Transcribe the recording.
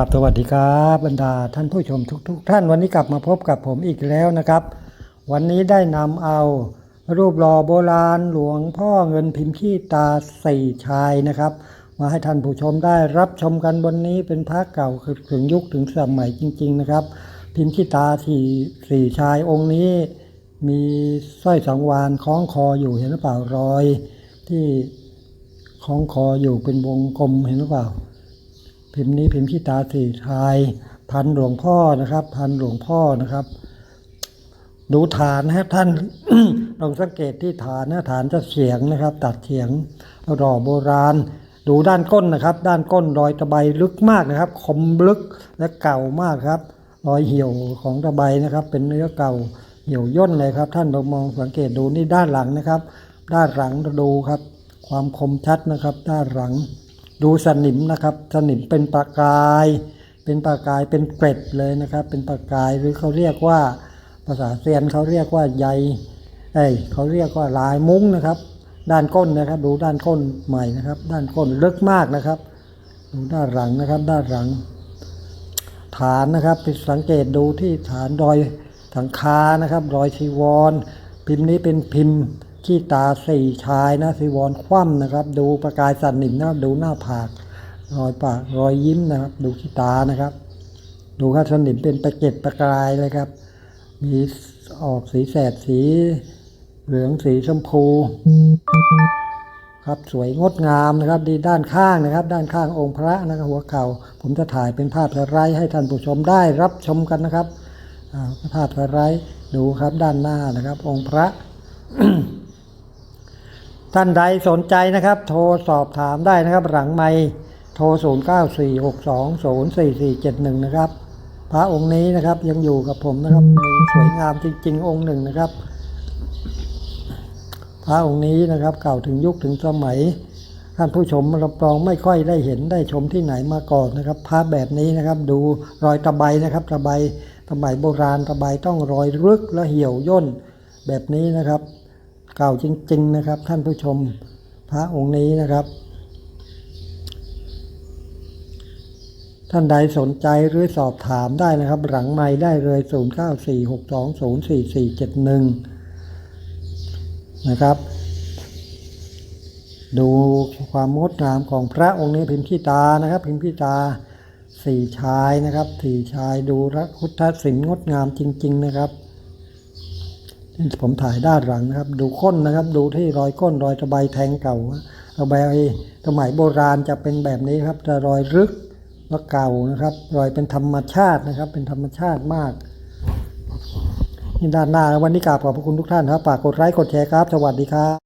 ครับสวัสดีครับบรรดาท่านผู้ชมทุก ๆ ท่านวันนี้กลับมาพบกับผมอีกแล้วนะครับ วันนี้ได้นำเอารูปหล่อโบราณหลวงพ่อเงินพิมพ์ขี้ตาสี่ชายนะครับ มาให้ท่านผู้ชมได้รับชมกันบนนี้เป็นพระเก่าคือถึงยุคถึงสมัยจริง ๆ นะครับ พิมพ์ขี้ตาสี่สี่ชายองค์นี้ มีสร้อยสังวานคล้องคออยู่เห็นหรือเปล่ารอย ที่คล้องคออยู่เป็นวงกลมเห็นหรือเปล่า พิมพ์นี้พิมพ์ขี้ตาสี่ชายพันหลวงพ่อนะครับ พันหลวงพ่อนะครับ ดูฐานนะฮะท่านลองสังเกตที่ฐานนะฐานจะเฉียงนะครับ ตัดเฉียงหล่อโบราณ ดูด้านก้นนะครับ ด้านก้นรอยตะไบลึกมากนะครับ คมลึกและเก่ามากครับ รอยเหี่ยวของตะไบนะครับ เป็นเนื้อเก่าเหี่ยวย่นเลยครับ ท่านลองมองสังเกตดูนี่ด้านหลังนะครับ ด้านหลังดูครับ ความคมชัดนะครับ ด้านหลัง ดูสนิมนะครับ สนิมเป็นประกาย เป็นประกายเป็นเกร็ดเลยนะครับ เป็นประกายหรือเขาเรียกว่าภาษาเซียนเขาเรียกว่าใยเอ้ยเขาเรียกว่าลายมุ้งนะครับ ด้านก้นนะครับ ดูด้านก้นใหม่นะครับ ด้านก้นลึกมากนะครับดูด้านหลังนะครับ ด้านหลัง ฐานนะครับไปสังเกตดูที่ฐานรอยสังคานะครับ รอยชีวร พิมพ์นี้เป็นพิมพ์ ขี้ตาสี่ชายนะชีวรคว่ำนะครับ ดูประกายสันนิมนะครับดูหน้าผากรอยปากรอยยิ้มนะครับ ดูขี้ตานะครับ ดูครับสนิมเป็นประเก็ดประกายเลยครับ มีออกสีแสดสีเหลืองสีชมพู ครับสวยงดงามนะครับ ดีด้านข้างนะครับ ด้านข้างองค์พระนะครับหัวเข่า ผมจะถ่ายเป็นภาพสไลด์ให้ท่านผู้ชมได้รับชมกันนะครับภาพสไลด์ดูครับด้านหน้านะครับ องค์พระ ท่านใดสนใจนะครับ โทรสอบถามได้นะครับ หลังไม่โทร 0 9 4 6 2 0 4 4 7 1 นะครับ พระองค์นี้นะครับยังอยู่กับผมนะครับมีสวยงามจริง ๆ องค์หนึ่งนะครับ พระองค์นี้นะครับเก่าถึงยุคถึงสมัยท่านผู้ชมรับรองไม่ค่อยได้เห็นได้ชมที่ไหนมาก่อนนะครับพระแบบนี้นะครับดูรอยตะไบนะครับตะไบตะไบโบราณตะไบต้องรอยรึกและเหี่ยวย่นแบบนี้นะครับ เก่าจริง ๆ นะครับ ท่านผู้ชมพระองค์นี้นะครับ ท่านใดสนใจหรือสอบถามได้นะครับ หลังไม่ได้เลย 0946204471 นะครับ ดูความงดงามของพระองค์นี้พิมพ์ขี้ตานะครับ พิมพ์ขี้ตาสี่ชายนะครับสี่ชายดูรักพุทธศิลป์งดงามจริง ๆ นะครับ ผมถ่ายด้านหลังนะครับ ดูก้นนะครับ ดูที่รอยก้นรอยตะไบแทงเก่าตะไบสมัยโบราณจะเป็นแบบนี้ครับจะรอยรึกและเก่านะครับ รอยเป็นธรรมชาตินะครับ เป็นธรรมชาติมากนี่ด้านหน้าวันนี้กราบขอบพระคุณทุกท่านครับฝากกดไลค์กดแชร์ครับ สวัสดีครับ